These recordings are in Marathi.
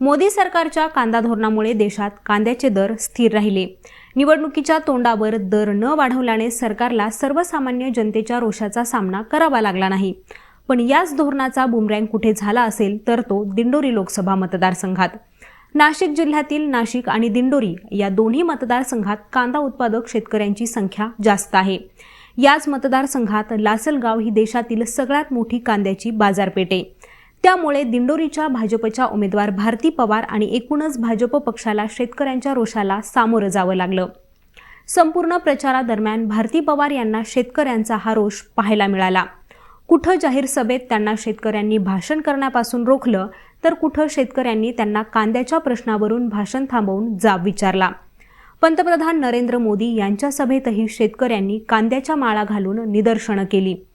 मोदी सरकारच्या कांदा धोरणामुळे देशात कांद्याचे दर स्थिर राहिले. निवडणुकीच्या तोंडावर दर न वाढवल्याने सरकारला सर्वसामान्य जनतेच्या रोषाचा सामना करावा लागला नाही. पण याच धोरणाचा बुमरँग कुठे झाला असेल तर तो दिंडोरी लोकसभा मतदारसंघात. नाशिक जिल्ह्यातील नाशिक आणि दिंडोरी या दोन्ही मतदारसंघात कांदा उत्पादक शेतकऱ्यांची संख्या जास्त आहे. याच मतदारसंघात लासलगाव ही देशातील सगळ्यात मोठी कांद्याची बाजारपेठ आहे. त्यामुळे दिंडोरीच्या भाजपच्या उमेदवार भारती पवार आणि एकूणच भाजप पक्षाला शेतकऱ्यांच्या रोषाला सामोरं जावं लागलं. संपूर्ण प्रचारादरम्यान भारती पवार यांना शेतकऱ्यांचा हा रोष पाहायला मिळाला. कुठं जाहीर सभेत त्यांना शेतकऱ्यांनी भाषण करण्यापासून रोखलं तर कुठं शेतकऱ्यांनी त्यांना कांद्याच्या प्रश्नावरून भाषण थांबवून जाब विचारला. पंतप्रधान नरेंद्र मोदी यांच्या सभेतही शेतकऱ्यांनी कांद्याच्या माळा घालून निदर्शनं केली.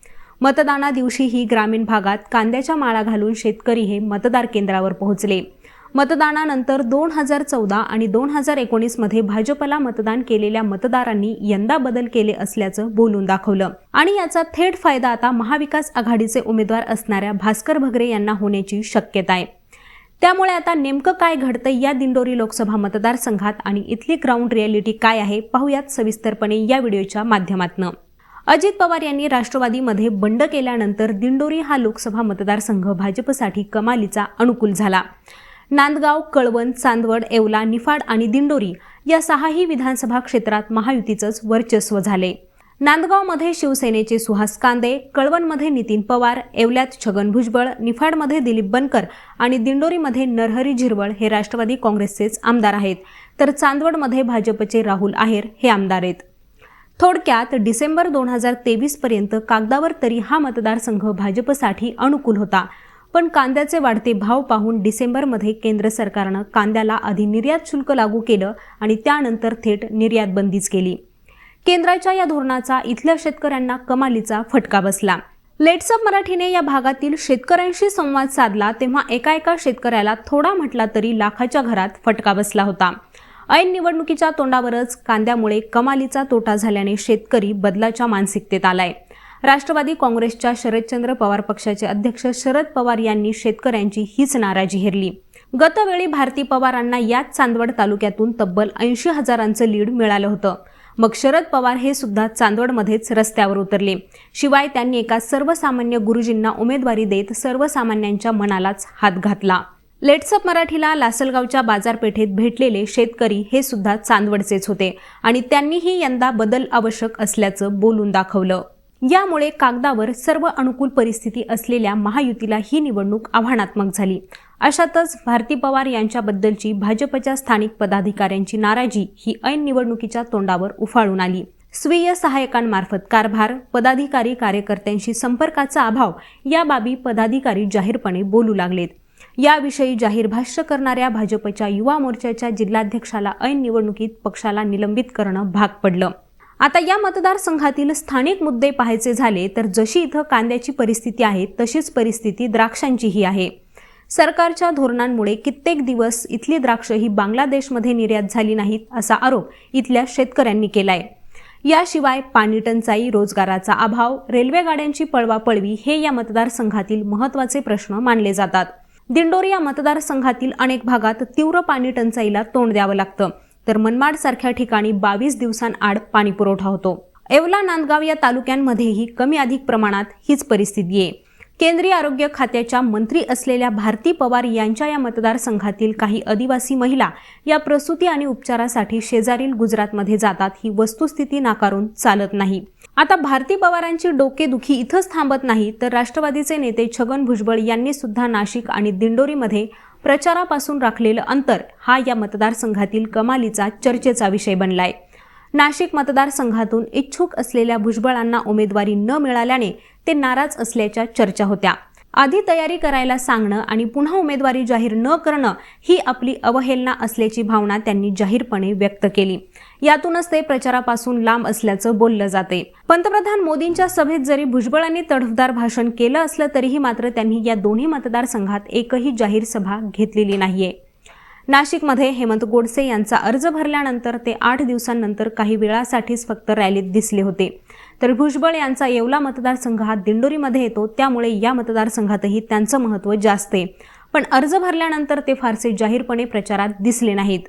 मतदाना दिवशीही ग्रामीण भागात कांद्याच्या माळा घालून शेतकरी हे मतदार केंद्रावर पोहोचले. मतदानानंतर दोन हजार चौदा आणि दोन हजार एकोणीसमध्ये भाजपला मतदान केलेल्या मतदारांनी यंदा बदल केले असल्याचं बोलून दाखवलं. आणि याचा थेट फायदा आता महाविकास आघाडीचे उमेदवार असणाऱ्या भास्कर भगरे यांना होण्याची शक्यता आहे. त्यामुळे आता नेमकं काय घडतं या दिंडोरी लोकसभा मतदारसंघात आणि इथली ग्राउंड रियालिटी काय आहे पाहूयात सविस्तरपणे या व्हिडिओच्या माध्यमातून. अजित पवार यांनी राष्ट्रवादीमध्ये बंड केल्यानंतर दिंडोरी हा लोकसभा मतदारसंघ भाजपसाठी कमालीचा अनुकूल झाला. नांदगाव कळवण चांदवड येवला निफाड आणि दिंडोरी या सहाही विधानसभा क्षेत्रात महायुतीचंच वर्चस्व झाले. नांदगावमध्ये शिवसेनेचे सुहास कांदे कळवणमध्ये नितीन पवार येवल्यात छगन भुजबळ निफाडमध्ये दिलीप बनकर आणि दिंडोरीमध्ये नरहरी झिरवळ हे राष्ट्रवादी काँग्रेसचेच आमदार आहेत. तर चांदवडमध्ये भाजपचे राहुल आहेर हे आमदार आहेत. थोडक्यात डिसेंबर दोन हजार तेवीस पर्यंत कागदावर तरी हा मतदारसंघ भाजपसाठी अनुकूल होता. पण कांद्याचे वाढते भाव पाहून डिसेंबरमध्ये केंद्र सरकारनं कांद्याला आधी निर्यात शुल्क लागू केलं आणि त्यानंतर थेट निर्यात बंदीच केली. केंद्राच्या या धोरणाचा इथल्या शेतकऱ्यांना कमालीचा फटका बसला. लेट्सअप मराठीने या भागातील शेतकऱ्यांशी संवाद साधला तेव्हा एका एका शेतकऱ्याला थोडा म्हटला तरी लाखाच्या घरात फटका बसला होता. ऐन निवडणुकीच्या तोंडावरच कांद्यामुळे कमालीचा तोटा झाल्याने शेतकरी बदलाच्या मानसिकतेत आलाय. राष्ट्रवादी काँग्रेसच्या शरदचंद्र पवार पक्षाचे अध्यक्ष शरद पवार यांनी शेतकऱ्यांची हीच नाराजी हेरली. गतवेळी भारती पवारांना याच चांदवड तालुक्यातून तब्बल ऐंशी हजारांचं लीड मिळालं होतं. मग शरद पवार हे सुद्धा चांदवडमध्येच रस्त्यावर उतरले. शिवाय त्यांनी एका सर्वसामान्य गुरुजींना उमेदवारी देत सर्वसामान्यांच्या मनालाच हात घातला. लेट्सअप मराठीला लासलगावच्या बाजारपेठेत भेटलेले शेतकरी हे सुद्धा चांदवडचेच होते आणि त्यांनीही यंदा बदल आवश्यक असल्याचं बोलून दाखवलं. यामुळे कागदावर सर्व अनुकूल परिस्थिती असलेल्या महायुतीला ही निवडणूक आव्हानात्मक झाली. अशातच भारती पवार यांच्याबद्दलची भाजपच्या स्थानिक पदाधिकाऱ्यांची नाराजी ही ऐन निवडणुकीच्या तोंडावर उफाळून आली. स्वीय सहाय्यकांमार्फत कारभार पदाधिकारी कार्यकर्त्यांशी संपर्काचा अभाव या बाबी पदाधिकारी जाहीरपणे बोलू लागलेत. याविषयी जाहीर भाष्य करणाऱ्या भाजपच्या युवा मोर्चाच्या जिल्हाध्यक्षाला ऐन निवडणुकीत पक्षाला निलंबित करणं भाग पडलं. आता या मतदारसंघातील स्थानिक मुद्दे पाहायचे झाले तर जशी इथं कांद्याची परिस्थिती आहे तशीच परिस्थिती द्राक्षांचीही आहे. सरकारच्या धोरणांमुळे कित्येक दिवस इथली द्राक्ष ही बांगलादेशमध्ये निर्यात झाली नाहीत असा आरोप इथल्या शेतकऱ्यांनी केलाय. याशिवाय पाणी टंचाई रोजगाराचा अभाव रेल्वे गाड्यांची पळवापळवी हे या मतदारसंघातील महत्त्वाचे प्रश्न मानले जातात. दिंडोरी या मतदारसंघातील अनेक भागात तीव्र पाणी टंचाईला तोंड द्यावं लागतं. तर मनमाड सारख्या ठिकाणी बावीस दिवसांआड पाणी पुरवठा होतो. येवला नांदगाव या तालुक्यांमध्येही कमी अधिक प्रमाणात हीच परिस्थिती आहे. केंद्रीय आरोग्य खात्याच्या मंत्री असलेल्या भारती पवार यांच्या या मतदारसंघातील काही आदिवासी महिला या प्रसूती आणि उपचारासाठी शेजारील गुजरातमध्ये जातात. ही वस्तुस्थिती नाकारून चालत नाही. आता भारती पवारांची डोकेदुखी इथंच थांबत नाही तर राष्ट्रवादीचे नेते छगन भुजबळ यांनी सुद्धा नाशिक आणि दिंडोरीमध्ये प्रचारापासून राखलेलं अंतर हा या मतदारसंघातील कमालीचा चर्चेचा विषय बनलाय. नाशिक मतदारसंघातून इच्छुक असलेल्या भुजबळांना उमेदवारी न मिळाल्याने ते नाराज असल्याच्या चर्चा होत्या. आधी तयारी करायला सांगणं आणि पुन्हा उमेदवारी जाहीर न करणं ही आपली अवहेलना असल्याची भावना त्यांनी जाहीरपणे व्यक्त केली. यातूनच ते प्रचारापासून लांब असल्याचं बोललं जाते. पंतप्रधान मोदींच्या सभेत जरी भुजबळांनी तडफदार भाषण केलं असलं तरीही मात्र त्यांनी या दोन्ही मतदारसंघात एकही जाहीर सभा घेतलेली नाहीये. नाशिकमध्ये हेमंत गोडसे यांचा अर्ज भरल्यानंतर ते आठ दिवसांनंतर काही वेळासाठीच फक्त रॅलीत दिसले होते. तर भुजबळ यांचा येवला मतदारसंघ हा दिंडोरीमध्ये येतो त्यामुळे या मतदारसंघातही त्यांचं महत्त्व जास्त आहे. पण अर्ज भरल्यानंतर ते फारसे जाहीरपणे प्रचारात दिसले नाहीत.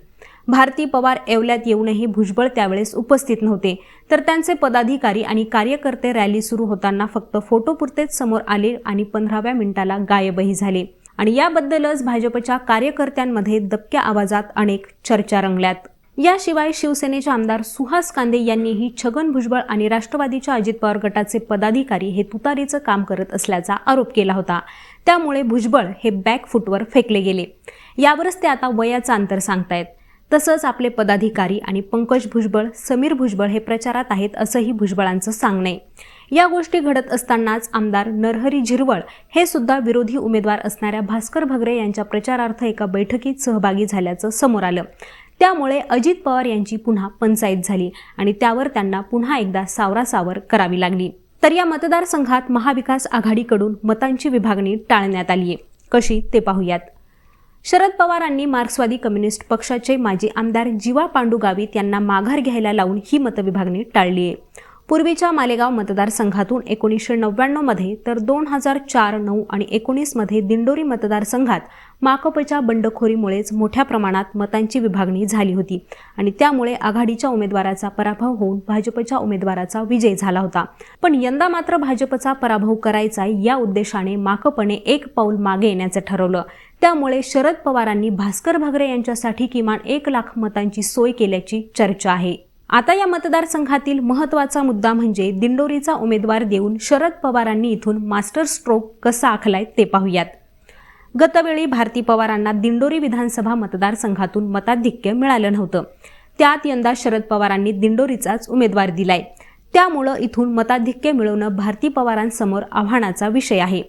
भारती पवार येवल्यात येऊनही भुजबळ त्यावेळेस उपस्थित नव्हते. तर त्यांचे पदाधिकारी आणि कार्यकर्ते रॅली सुरू होताना फक्त फोटोपुरतेच समोर आले आणि पंधराव्या मिनिटाला गायबही झाले. आणि याबद्दलच भाजपच्या कार्यकर्त्यांमध्ये दबक्या आवाजात अनेक चर्चा रंगल्यात. याशिवाय शिवसेनेचे आमदार सुहास कांदे यांनीही छगन भुजबळ आणि राष्ट्रवादीच्या अजित पवार गटाचे पदाधिकारी हे तुतारीचं काम करत असल्याचा आरोप केला होता. त्यामुळे भुजबळ हे बॅकफूटवर फेकले गेले. यावरच ते आता वयाचं अंतर सांगतायत. तसंच आपले पदाधिकारी आणि पंकज भुजबळ समीर भुजबळ हे प्रचारात आहेत असंही भुजबळांचं सांगणं आहे. या गोष्टी घडत असतानाच आमदार नरहरी झिरवळ हे सुद्धा विरोधी उमेदवार असणाऱ्या भास्कर भगरे यांच्या प्रचारार्थ एका बैठकीत सहभागी झाल्याचं समोर आलं. त्यामुळे अजित पवार यांची पुन्हा पंचायत झाली आणि त्यावर त्यांना पुन्हा एकदा सावरासावर करावी लागली. तर या मतदारसंघात महाविकास आघाडीकडून मतांची विभागणी टाळण्यात आली आहे कशी ते पाहूयात. शरद पवारांनी मार्क्सवादी कम्युनिस्ट पक्षाचे माजी आमदार जीवा पांडू गावित यांना माघार घ्यायला लावून ही मतविभागणी टाळली आहे. पूर्वीच्या मालेगाव मतदारसंघातून एकोणीसशे नव्याण्णवमध्ये तर दोन हजार चार नऊ आणि एकोणीसमध्ये दिंडोरी मतदारसंघात माकपच्या बंडखोरीमुळेच मोठ्या प्रमाणात मतांची विभागणी झाली होती आणि त्यामुळे आघाडीच्या उमेदवाराचा पराभव होऊन भाजपच्या उमेदवाराचा विजय झाला होता. पण यंदा मात्र भाजपचा पराभव करायचा या उद्देशाने माकपने एक पाऊल मागे येण्याचं ठरवलं. त्यामुळे शरद पवारांनी भास्कर भगरे यांच्यासाठी किमान एक लाख मतांची सोय केल्याची चर्चा आहे. आता या मतदारसंघातील महत्त्वाचा मुद्दा म्हणजे दिंडोरीचा उमेदवार देऊन शरद पवारांनी इथून मास्टर स्ट्रोक कसा आखलाय ते पाहूयात. गतवेळी भारती पवारांना दिंडोरी विधानसभा मतदारसंघातून मताधिक्य मिळालं नव्हतं. त्यात यंदा शरद पवारांनी दिंडोरीचाच उमेदवार दिलाय. त्यामुळं इथून मताधिक्य मिळवणं भारती पवारांसमोर आव्हानाचा विषय आहे.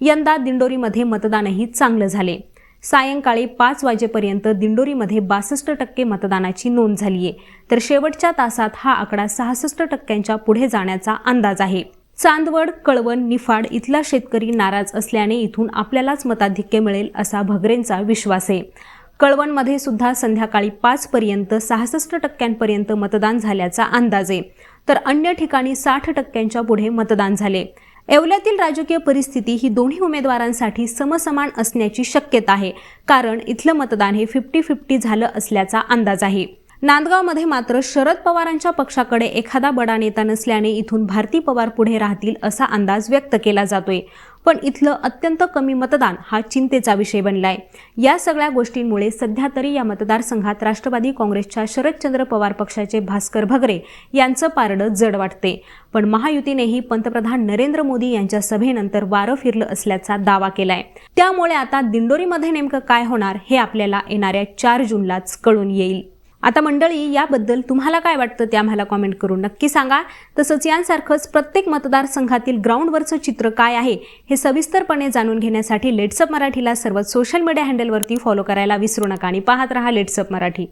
यंदा दिंडोरीमध्ये मतदानही चांगलं झाले. सायंकाळी पाच वाजेपर्यंत दिंडोरीमध्ये बासष्ट टक्के मतदानाची नोंद झाली आहे तर शेवटच्या तासात हा आकडा सहासष्ट टक्क्यांच्या पुढे जाण्याचा अंदाज आहे. चांदवड कळवण निफाड इथला शेतकरी नाराज असल्याने इथून आपल्यालाच मताधिक्य मिळेल असा भगरेंचा विश्वास आहे. कळवणमध्ये सुद्धा संध्याकाळी पाच पर्यंत सहासष्ट टक्क्यांपर्यंत मतदान झाल्याचा अंदाज आहे. तर अन्य ठिकाणी साठ टक्क्यांच्या पुढे मतदान झाले. येवल्यातील राजकीय परिस्थिती ही दोन्ही उमेदवारांसाठी समसमान असण्याची शक्यता आहे. कारण इथलं मतदान हे फिफ्टी फिफ्टी झालं असल्याचा अंदाज आहे नांदगावमध्ये मात्र शरद पवारांच्या पक्षाकडे एखादा बडा नेता नसल्याने इथून भारती पवार पुढे राहतील असा अंदाज व्यक्त केला जातोय. पण इथलं अत्यंत कमी मतदान हा चिंतेचा विषय बनलाय. या सगळ्या गोष्टींमुळे सध्या तरी या मतदारसंघात राष्ट्रवादी काँग्रेसच्या शरदचंद्र पवार पक्षाचे भास्कर भगरे यांचं पारडं जड वाटते पण महायुतीनेही पंतप्रधान नरेंद्र मोदी यांच्या सभेनंतर वारं फिरलं असल्याचा दावा केलाय. त्यामुळे आता दिंडोरीमध्ये नेमकं काय होणार हे आपल्याला येणाऱ्या चार जूनलाच कळून येईल. आता मंडळी याबद्दल तुम्हाला काय वाटतं ते आम्हाला कॉमेंट करून नक्की सांगा. तसंच यांसारखंच प्रत्येक मतदारसंघातील ग्राउंडवरचं चित्र काय आहे हे सविस्तरपणे जाणून घेण्यासाठी लेट्सअप मराठीला सर्व सोशल मीडिया हँडलवरती फॉलो करायला विसरू नका आणि पाहत रहा लेट्सअप मराठी.